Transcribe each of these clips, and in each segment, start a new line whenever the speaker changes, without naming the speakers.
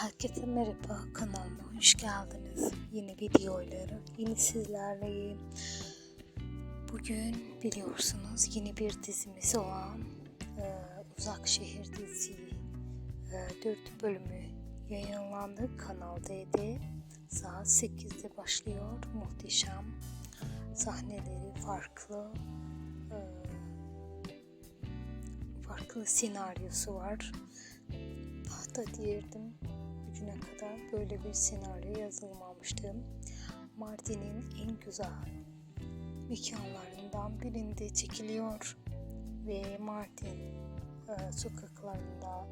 Herkese merhaba kanalıma hoş geldiniz. Yeni videoyları yeni sizlerleyim. Bugün biliyorsunuz yeni bir dizimiz olan e, Uzak Şehir dizisi e, 4 bölümü yayınlandı Kanal D'de. Saat 8'de başlıyor. Muhteşem sahneleri farklı e, farklı senaryosu var. Hatta diyerdim bugüne kadar böyle bir senaryo yazılmamıştı. Mardin'in en güzel mekanlarından birinde çekiliyor ve Mardin e, sokaklarında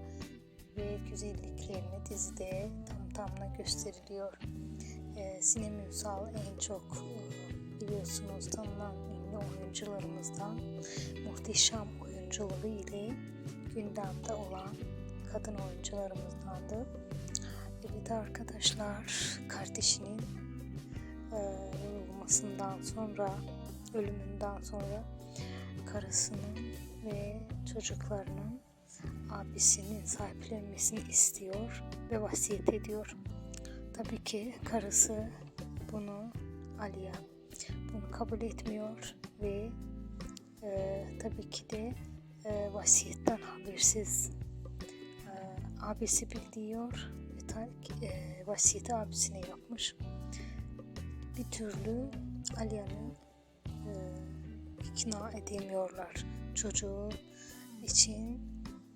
ve güzelliklerini dizide tam tamına gösteriliyor. E, Sinem en çok e, biliyorsunuz tanınan ünlü oyuncularımızdan muhteşem oyunculuğu ile gündemde olan kadın oyuncularımızdandı. Evet arkadaşlar kardeşinin e, sonra ölümünden sonra karısının ve çocuklarının abisinin sahiplenmesini istiyor ve vasiyet ediyor. Tabii ki karısı bunu Aliye bunu kabul etmiyor ve e, tabii ki de e, vasiyetten habersiz e, abisi ve ta, e, vasiyeti abisine yapmış. Bir türlü Aliye'nin e, ikna edemiyorlar çocuğu için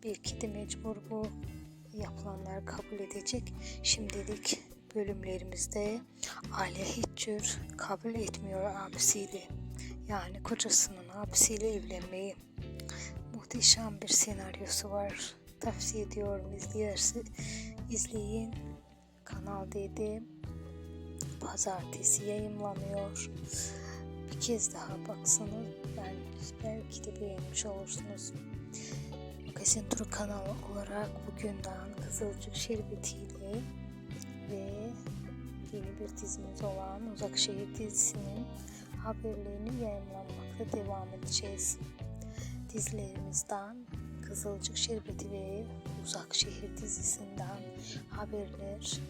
belki de mecbur bu yapılanlar kabul edecek. Şimdilik bölümlerimizde Aliye hiç tür kabul etmiyor abisiyle. Yani kocasının abisiyle evlenmeyi. Muhteşem bir senaryosu var. Tavsiye ediyorum izleyerse izleyin. Kanal D'de pazartesi yayınlanıyor. Bir kez daha baksanız ben belki de beğenmiş olursunuz. Magazin Turu kanalı olarak bugünden Kızılcık Şerbeti'yle ve yeni bir dizimiz olan Uzak Şehir dizisinin haberlerini yayınlanmakta devam edeceğiz. Dizilerimizden Kızılcık Şerbeti ve Uzak Şehir dizisinden haberler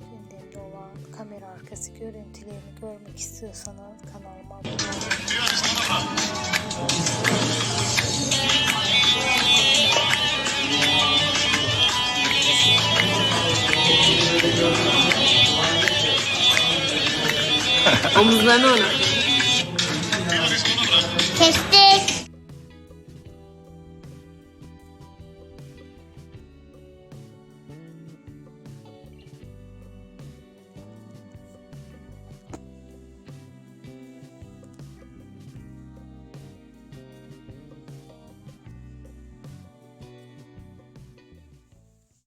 gündemde olan kamera arkası görüntülerini görmek istiyorsanız kanalıma abone olun.
Omuzlarını.